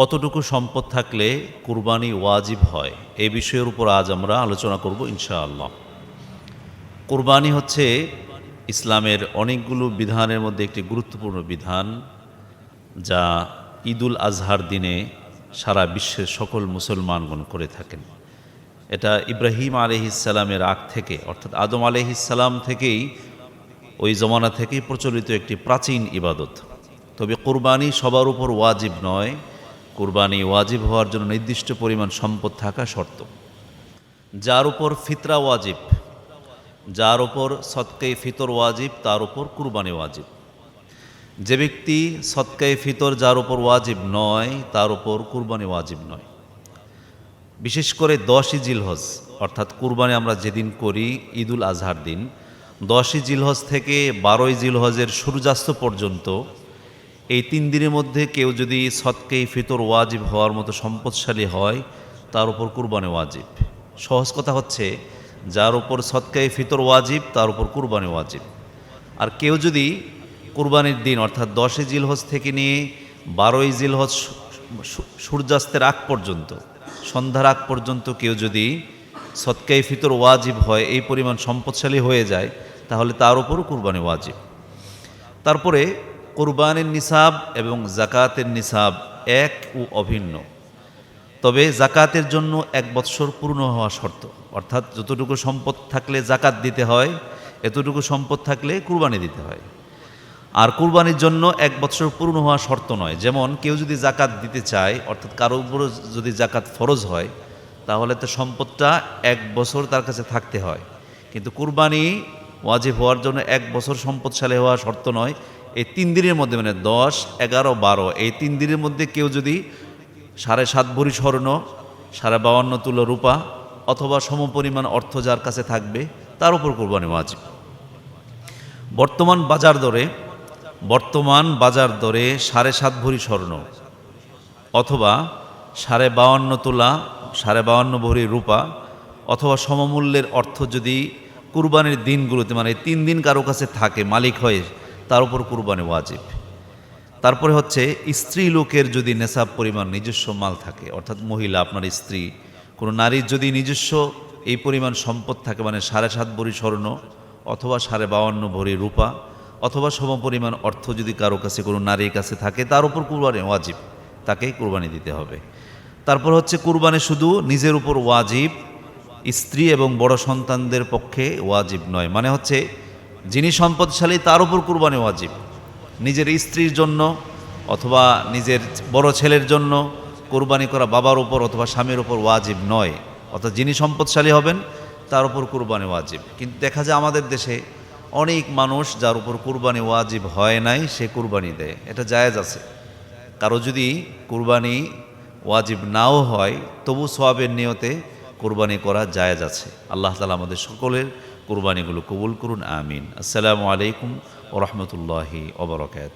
কতটুকু সম্পদ থাকলে কুরবানি ওয়াজিব হয় এই বিষয়ের উপর আজ আমরা আলোচনা করব ইনশাআল্লাহ। কুরবানি হচ্ছে ইসলামের অনেকগুলো বিধানের মধ্যে একটি গুরুত্বপূর্ণ বিধান, যা ঈদুল আজহার দিনে সারা বিশ্বের সকল মুসলমানগণ করে থাকেন। এটা ইব্রাহিম আলহিসাল্লামের আগ থেকে, অর্থাৎ আদম আলহিসাল্লাম থেকেই, ওই জমানা থেকেই প্রচলিত একটি প্রাচীন ইবাদত। তবে কোরবানি সবার উপর ওয়াজিব নয় কোরবানি ওয়াজিব হওয়ার জন্য নির্দিষ্ট পরিমাণ সম্পদ থাকা শর্ত। যার উপর ফিতরা ওয়াজিব, যার উপর সৎকাই ফিতর ওয়াজিব, তার উপর কুরবানি ওয়াজিব। যে ব্যক্তি সৎকাই ফিতর যার উপর ওয়াজিব নয়, তার উপর কুরবানি ওয়াজিব নয়। বিশেষ করে দশই জিলহজ, অর্থাৎ কুরবানি আমরা যেদিন করি, ঈদুল আজহার দিন, দশই জিলহজ থেকে বারোই জিলহজের সূর্যাস্ত পর্যন্ত এই তিন দিনের মধ্যে কেউ যদি সৎকেই ফিতর ওয়াজিব হওয়ার মতো সম্পদশালী হয়, তার উপর কুরবানি ওয়াজিব। সহজ কথা হচ্ছে, যার উপর সৎকাই ফিতর ওয়াজিব, তার উপর কুরবানি ওয়াজিব। আর কেউ যদি কুরবানির দিন, অর্থাৎ দশই জিলহজ থেকে নিয়ে বারোই জিলহজ সূর্যাস্তের আগ পর্যন্ত, সন্ধ্যার আগ পর্যন্ত কেউ যদি সৎকাই ফিতর ওয়াজিব হয়, এই পরিমাণ সম্পদশালী হয়ে যায়, তাহলে তার উপরও কুরবানি ওয়াজিব। তারপরে কোরবানের নিসাব এবং জাকাতের নিসাব এক ও অভিন্ন। তবে জাকাতের জন্য এক বৎসর পূর্ণ হওয়া শর্ত। অর্থাৎ যতটুকু সম্পদ থাকলে জাকাত দিতে হয়, এতটুকু সম্পদ থাকলে কুরবানি দিতে হয়। আর কুরবানির জন্য এক বৎসর পূর্ণ হওয়া শর্ত নয়। যেমন কেউ যদি জাকাত দিতে চায়, অর্থাৎ কারোর উপর যদি জাকাত ফরজ হয়, তাহলে তো সম্পদটা এক বছর তার কাছে থাকতে হয়। কিন্তু কুরবানি ওয়াজিব হওয়ার জন্য এক বছর সম্পদশালী হওয়া শর্ত নয়। এই তিন দিনের মধ্যে মানে দশ, এগারো, বারো, এই তিন দিনের মধ্যে কেউ যদি সাড়ে সাত ভরি স্বর্ণ, সাড়ে বাউান্ন তুলো রূপা অথবা সমপরিমাণ অর্থ যার কাছে থাকবে, তার উপর কোরবানি ওয়াজিব। বর্তমান বাজার দরে, বর্তমান বাজার দরে সাড়ে সাত ভরি স্বর্ণ অথবা সাড়ে বাউান্ন তোলা, সাড়ে বাউান্ন ভরি রূপা অথবা সমমূল্যের অর্থ যদি কুরবানির দিনগুলোতে মানে তিন দিন কারও কাছে থাকে, মালিক হয়ে তার উপর কুরবানি ওয়াজিব। তারপরে হচ্ছে, স্ত্রী লোকের যদি নেশাব পরিমাণ নিজস্ব মাল থাকে, অর্থাৎ মহিলা আপনার স্ত্রী, কোনো নারীর যদি নিজস্ব এই পরিমাণ সম্পদ থাকে মানে সাড়ে সাত ভরি স্বর্ণ অথবা সাড়ে বাউান্ন ভরি রূপা, অথবা সমপরিমাণ অর্থ যদি কারও কাছে কোনো নারীর কাছে থাকে, তার উপর কুরবানি ওয়াজিব, তাকেই কুরবানি দিতে হবে। তারপর হচ্ছে, কুরবানি শুধু নিজের উপর ওয়াজিব, স্ত্রী এবং বড় সন্তানদের পক্ষে ওয়াজিব নয় মানে হচ্ছে যিনি সম্পদশালী, তার উপর কুরবানি ওয়াজিব। নিজের স্ত্রীর জন্য অথবা নিজের বড় ছেলের জন্য কোরবানি করা বাবার উপর অথবা স্বামীর উপর ওয়াজিব নয়। অর্থাৎ যিনি সম্পদশালী হবেন, তার উপর কুরবানি ওয়াজিব। কিন্তু দেখা যায় আমাদের দেশে অনেক মানুষ যার উপর কুরবানি ওয়াজিব হয় নাই, সে কুরবানি দেয়। এটা জায়েজ আছে। কারও যদি কুরবানি ওয়াজিব নাও হয়, তবু সোয়াবের নিয়তে কুরবানি করা জায়জ আছে। আল্লাহ তালা আমাদের সকলের কোরবানিগুলো কবুল করুন, আমিন। আসসালামু আলাইকুম ওরহমতুল্লাহি ওবরকাত